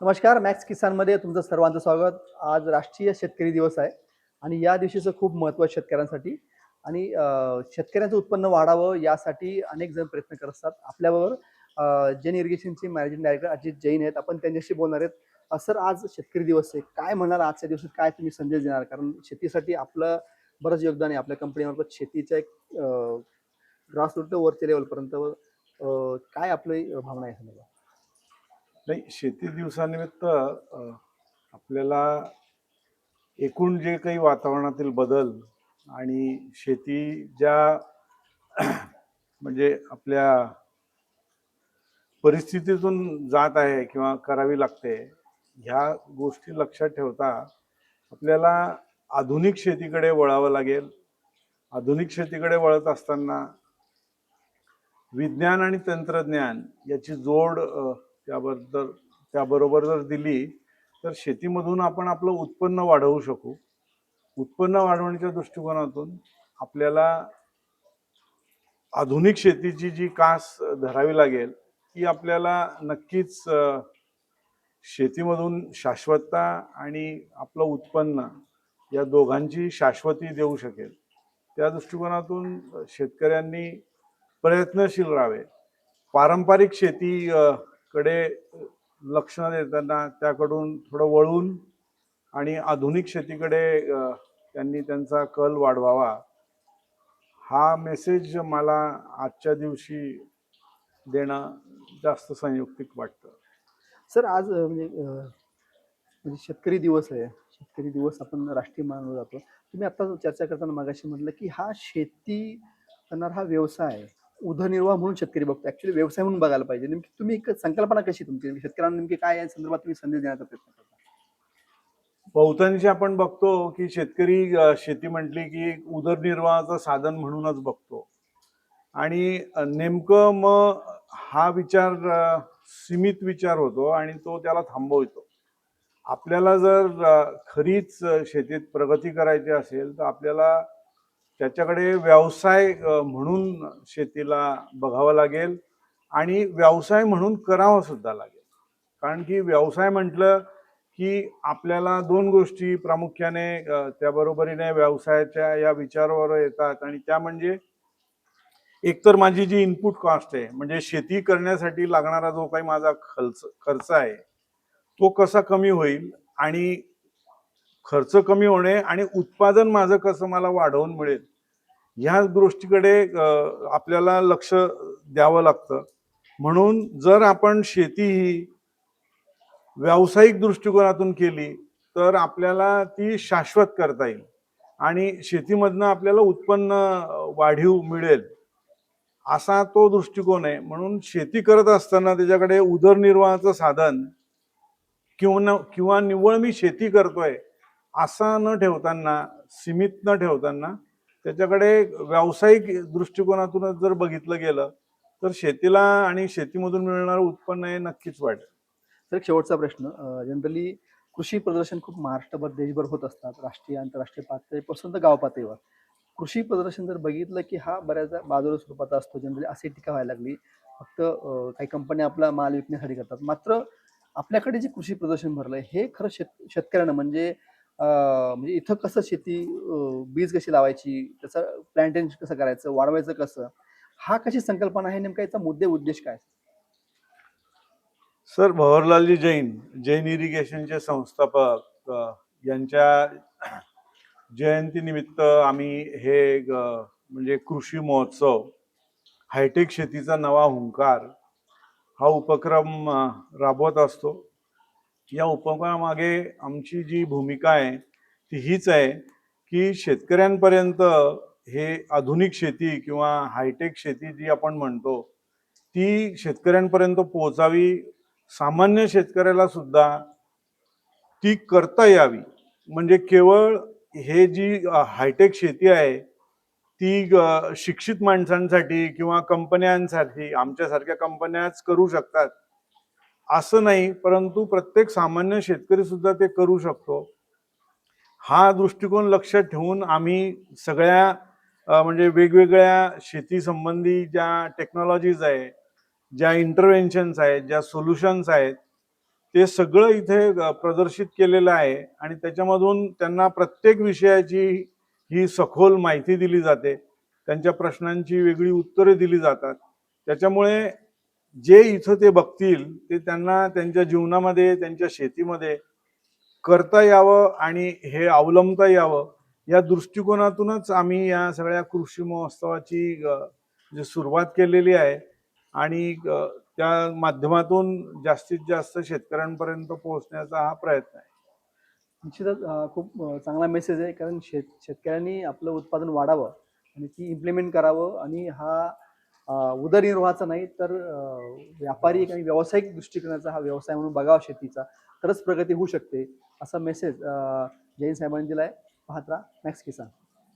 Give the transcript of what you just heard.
नमस्कार मॅक्स किसानमध्ये तुमचं सर्वांचं स्वागत. आज राष्ट्रीय शेतकरी दिवस आहे आणि या दिवशीचं खूप महत्त्व आहे शेतकऱ्यांसाठी. आणि शेतकऱ्यांचं उत्पन्न वाढावं यासाठी अनेक जण प्रयत्न करत असतात. आपल्याबरोबर जैन इरिगेशनचे मॅनेजिंग डायरेक्टर अजित जैन आहेत. आपण त्यांच्याशी बोलणार आहेत. सर आज शेतकरी दिवस आहे. काय म्हणाल आजच्या दिवसात? काय तुम्ही संदेश देणार? कारण शेतीसाठी आपलं बरंच योगदान आहे. आपल्या कंपनीमार्फत शेतीच्या एक ग्रासरूट वरच्या लेवलपर्यंत काय आपली भावना आहे समजा नाही शेती दिवसानिमित्त आपल्याला एकूण जे काही वातावरणातील बदल आणि शेती ज्या म्हणजे आपल्या परिस्थितीतून जात आहे किंवा करावी लागते ह्या गोष्टी लक्षात ठेवता आपल्याला आधुनिक शेतीकडे वळावं लागेल. आधुनिक शेतीकडे वळत असताना विज्ञान आणि तंत्रज्ञान याची जोड त्याबद्दल त्याबरोबर जर दिली तर शेतीमधून आपण आपलं उत्पन्न वाढवू शकू. उत्पन्न वाढवण्याच्या दृष्टिकोनातून आपल्याला आधुनिक शेतीची जी कास धरावी लागेल ती आपल्याला नक्कीच शेतीमधून शाश्वतता आणि आपलं उत्पन्न या दोघांची शाश्वती देऊ शकेल. त्या दृष्टिकोनातून शेतकऱ्यांनी प्रयत्नशील राहावे. पारंपरिक शेती कडे लक्ष न देताना त्याकडून थोडं वळून आणि आधुनिक शेतीकडे त्यांनी त्यांचा कल वाढवावा. हा मेसेज मला आजच्या दिवशी देणं जास्त संयुक्तिक वाटतं. सर आज म्हणजे म्हणजे शेतकरी दिवस आहे. शेतकरी दिवस आपण राष्ट्रीय मानला जातो. तुम्ही आता चर्चा करताना मागाशी म्हटलं की हा शेती करणारा हा व्यवसाय आहे. उदरनिर्वाह म्हणून शेतकरी बघतो. ऍक्च्युली व्यवसाय म्हणून बघायला पाहिजे. नेमकी तुम्ही एक संकल्पना कशी तुमची? शेतकऱ्यांना नेमकी काय या संदर्भात तुम्ही संदेश देण्याचा प्रयत्न करता? बहुतांशी आपण बघतो की शेतकरी शेती म्हटली की उदरनिर्वाहाचं साधन म्हणूनच बघतो. आणि नेमकं मग हा विचार सीमित विचार होतो आणि तो त्याला थांबवतो. आपल्याला जर खरीच शेतीत प्रगती करायची असेल तर आपल्याला त्याच्याकडे व्यवसाय म्हणून शेतीला बघावं लागेल आणि व्यवसाय म्हणून करावं सुद्धा लागेल. कारण की व्यवसाय म्हटलं की आपल्याला दोन गोष्टी प्रामुख्याने त्याबरोबरीने व्यवसायाच्या या विचारावर येतात आणि त्या म्हणजे एकतर माझी जी इनपुट कॉस्ट आहे म्हणजे शेती करण्यासाठी लागणारा जो काही माझा खर्च खर्च आहे तो कसा कमी होईल आणि खर्च कमी होणे आणि उत्पादन माझं कसं मला वाढवून मिळेल ह्या गोष्टीकडे आपल्याला लक्ष द्यावं लागतं. म्हणून जर आपण शेती ही व्यावसायिक दृष्टिकोनातून केली तर आपल्याला ती शाश्वत करता येईल आणि शेतीमधनं आपल्याला उत्पन्न वाढीव मिळेल असा तो दृष्टिकोन आहे. म्हणून शेती करत असताना त्याच्याकडे उदरनिर्वाहाचं साधन किंवा किंवा निव्वळ मी शेती करतोय असा न ठेवताना सीमित न ठेवताना त्याच्याकडे व्यावसायिक दृष्टिकोनातूनच जर बघितलं गेलं तर शेतीला आणि शेतीमधून मिळणारं उत्पन्न हे नक्कीच वाढेल. तर शेवटचा प्रश्न जनरली कृषी प्रदर्शन खूप महाराष्ट्रभर देशभर होत असतात राष्ट्रीय आंतरराष्ट्रीय पातळीपासून तर गाव पातळीवर. कृषी प्रदर्शन जर बघितलं की हा बऱ्याचदा बाजार स्वरूपाचा असतो जनरली असे टीका व्हायला लागली. फक्त काही कंपन्या आपला माल विकण्यासाठी करतात. मात्र आपल्याकडे जे कृषी प्रदर्शन भरलं हे खरं शेत शेतकऱ्यांना म्हणजे म्हणजे इथं कसं शेती बीज कशी लावायची त्याचं प्लांटेशन कसं करायचं वाढवायचं कसं हा कशी संकल्पना आहे नेमका याचा मुद्दे उद्देश काय? सर भवरलालजी जैन जैन इरिगेशनचे संस्थापक यांच्या जयंतीनिमित्त आम्ही हे म्हणजे कृषी महोत्सव हायटेक शेतीचा नवा हुंकार हा उपक्रम राबवत असतो. या उपक्रमामागे आमची जी भूमिका आहे ती हीच आहे की शेतकऱ्यांपर्यंत हे आधुनिक शेती किंवा हायटेक शेती जी आपण म्हणतो ती शेतकऱ्यांपर्यंत पोहोचावी सामान्य शेतकऱ्याला सुद्धा ती करता यावी. म्हणजे केवळ हे जी हायटेक शेती आहे ती शिक्षित माणसांसाठी किंवा कंपन्यांसाठी आमच्यासारख्या कंपन्याच करू शकतात. असं नाही परंतु प्रत्येक सामान्य शेतकरी सुद्धा ते करू शकतो. हा दृष्टिकोन लक्षात ठेवून आम्ही सगळ्या म्हणजे वेगवेगळ्या शेती संबंधी ज्या टेक्नॉलॉजीज आहे ज्या इंटरव्हेन्शन्स आहेत ज्या सोल्युशन्स आहेत ते सगळं इथे प्रदर्शित केलेलं आहे आणि त्याच्यामधून त्यांना प्रत्येक विषयाची ही सखोल माहिती दिली जाते. त्यांच्या प्रश्नांची वेगळी उत्तरे दिली जातात. त्याच्यामुळे जे इथं ते बघतील ते त्यांना त्यांच्या जीवनामध्ये त्यांच्या शेतीमध्ये करता यावं आणि हे अवलंबता यावं या दृष्टिकोनातूनच आम्ही या सगळ्या कृषी महोत्सवाची अ, जी सुरुवात केलेली आहे आणि त्या माध्यमातून जास्तीत जास्त शेतकऱ्यांपर्यंत पोहोचण्याचा हा प्रयत्न आहे. निश्चितच खूप चांगला मेसेज आहे कारण शेत शेतकऱ्यांनी आपलं उत्पादन वाढावं आणि ती इम्प्लिमेंट करावं आणि हा उदरनिर्वाहाचा नाही तर व्यापारी आणि व्यावसायिक दृष्टिकोनाचा हा व्यवसाय म्हणून बघावा शेतीचा. तरच प्रगती होऊ शकते असा मेसेज जैन साहेबांनी दिला आहे पाहत राहा मॅक्स किसान.